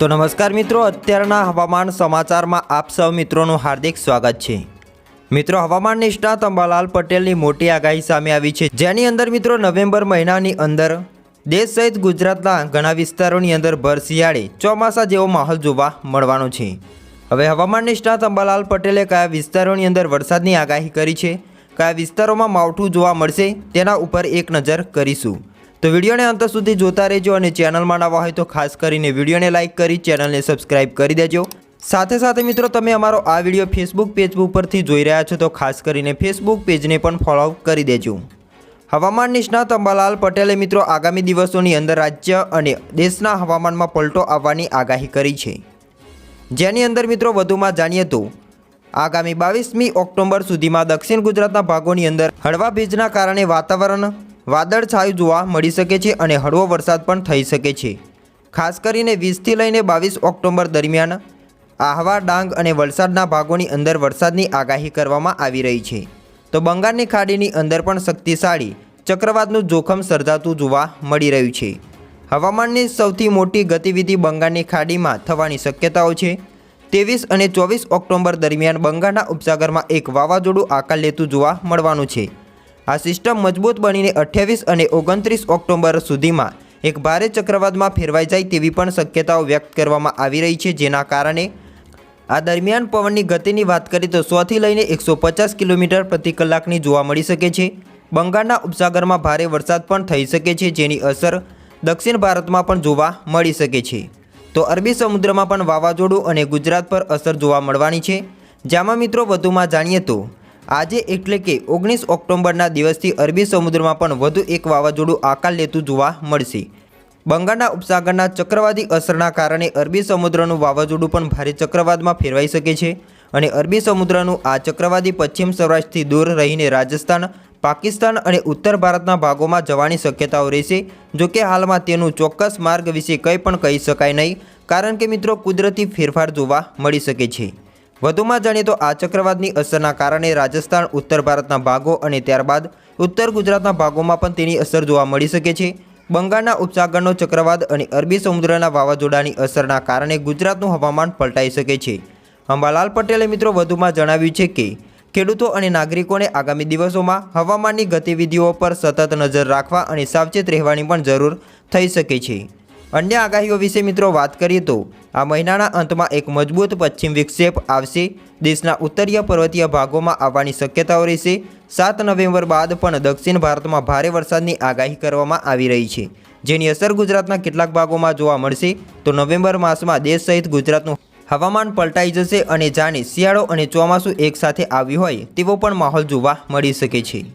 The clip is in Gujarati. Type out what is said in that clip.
તો નમસ્કાર મિત્રો, અત્યારના હવામાન સમાચારમાં આપ સૌ મિત્રોનું હાર્દિક સ્વાગત છે. મિત્રો, હવામાન નિષ્ણાત અંબાલાલ પટેલની મોટી આગાહી સામે આવી છે. જેની અંદર મિત્રો, નવેમ્બર મહિનાની અંદર દેશ સહિત ગુજરાતના ઘણા વિસ્તારોની અંદર ભર શિયાળે ચોમાસા જેવો માહોલ જોવા મળવાનો છે. હવે હવામાન નિષ્ણાત અંબાલાલ પટેલે કયા વિસ્તારોની અંદર વરસાદની આગાહી કરી છે, કયા વિસ્તારોમાં માવઠું જોવા મળશે, તેના ઉપર એક નજર કરીશું. તો વિડીયોને અંત સુધી જોતા રહેજો અને ચેનલમાં નવા હોય તો ખાસ કરીને વિડીયોને લાઇક કરી, ચેનલને સબસ્ક્રાઇબ કરી દેજો. સાથે સાથે મિત્રો, તમે અમારો આ વીડિયો ફેસબુક પેજ ઉપરથી જોઈ રહ્યા છો તો ખાસ કરીને ફેસબુક પેજને પણ ફોલો કરી દેજો. હવામાન નિષ્ણાત અંબાલાલ પટેલે મિત્રો આગામી દિવસોની અંદર રાજ્ય અને દેશના હવામાનમાં પલટો આવવાની આગાહી કરી છે. જેની અંદર મિત્રો વધુમાં જાણીએ તો, આગામી બાવીસમી ઓક્ટોબર સુધીમાં દક્ષિણ ગુજરાતના ભાગોની અંદર હળવા ભેજના કારણે વાતાવરણ વાદળછાયું જોવા મળી શકે છે અને હળવો વરસાદ પણ થઈ શકે છે. ખાસ કરીને વીસથી લઈને બાવીસ ઓક્ટોબર દરમિયાન આહવા, ડાંગ અને વલસાડના ભાગોની અંદર વરસાદની આગાહી કરવામાં આવી રહી છે. તો બંગાળની ખાડીની અંદર પણ શક્તિશાળી ચક્રવાતનું જોખમ સર્જાતું જોવા મળી રહ્યું છે. હવામાનની સૌથી મોટી ગતિવિધિ બંગાળની ખાડીમાં થવાની શક્યતાઓ છે. ત્રેવીસ અને ચોવીસ ઓક્ટોબર દરમિયાન બંગાળના ઉપસાગરમાં એક વાવાઝોડું આકાર લેતું જોવા મળવાનું છે. આ સિસ્ટમ મજબૂત બનીને અઠ્યાવીસ અને ઓગણત્રીસ ઓક્ટોબર સુધીમાં એક ભારે ચક્રવાતમાં ફેરવાઈ જાય તેવી પણ શક્યતાઓ વ્યક્ત કરવામાં આવી રહી છે, જેના કારણે આ દરમિયાન પવનની ગતિની વાત કરીએ તો સોથી લઈને એકસો પચાસ કિલોમીટર પ્રતિ કલાકની જોવા મળી શકે છે. બંગાળના ઉપસાગરમાં ભારે વરસાદ પણ થઈ શકે છે, જેની અસર દક્ષિણ ભારતમાં પણ જોવા મળી શકે છે. તો અરબી સમુદ્રમાં પણ વાવાઝોડું અને ગુજરાત પર અસર જોવા મળવાની છે. જેમાં મિત્રો, વધુમાં જાણીએ તો આજે એટલે કે ઓગણીસ ઓક્ટોબરના દિવસથી અરબી સમુદ્રમાં પણ વધુ એક વાવાઝોડું આકાર લેતું જોવા મળશે. બંગાળના ઉપસાગરના ચક્રવાતી અસરના કારણે અરબી સમુદ્રનું વાવાઝોડું પણ ભારે ચક્રવાતમાં ફેરવાઈ શકે છે અને અરબી સમુદ્રનું આ ચક્રવાતી પશ્ચિમ સૌરાષ્ટ્રથી દૂર રહીને રાજસ્થાન, પાકિસ્તાન અને ઉત્તર ભારતના ભાગોમાં જવાની શક્યતાઓ રહેશે જોકે હાલમાં તેનું ચોક્કસ માર્ગ વિશે કંઈ પણ કહી શકાય નહીં, કારણ કે મિત્રો કુદરતી ફેરફાર જોવા મળી શકે છે. વધુમાં જાણીએ તો આ ચક્રવાતની અસરના કારણે રાજસ્થાન, ઉત્તર ભારતના ભાગો અને ત્યારબાદ ઉત્તર ગુજરાતના ભાગોમાં પણ તેની અસર જોવા મળી શકે છે. બંગાળના ઉપસાગરનો ચક્રવાત અને અરબી સમુદ્રના વાવાઝોડાની અસરના કારણે ગુજરાતનું હવામાન પલટાઈ શકે છે. અંબાલાલ પટેલે મિત્રો વધુમાં જણાવ્યું છે કે, ખેડૂતો અને નાગરિકોને આગામી દિવસોમાં હવામાનની ગતિવિધિઓ પર સતત નજર રાખવા અને સાવચેત રહેવાની પણ જરૂર થઈ શકે છે. અન્ય આગાહીઓ વિશે મિત્રો વાત કરીએ તો, આ મહિનાના અંતમાં એક મજબૂત પશ્ચિમ વિક્ષેપ આવશે. દેશના ઉત્તરીય પર્વતીય ભાગોમાં આવવાની શક્યતાઓ રહેશે. સાત નવેમ્બર બાદ પણ દક્ષિણ ભારતમાં ભારે વરસાદની આગાહી કરવામાં આવી રહી છે. જેની અસર ગુજરાતના કેટલાક ભાગોમાં જોવા મળશે. તો નવેમ્બર માસમાં દેશ સહિત ગુજરાતનું હવામાન પલટાઈ જશે અને જાણે શિયાળો અને ચોમાસું એકસાથે આવ્યું હોય તેવો પણ માહોલ જોવા મળી શકે છે.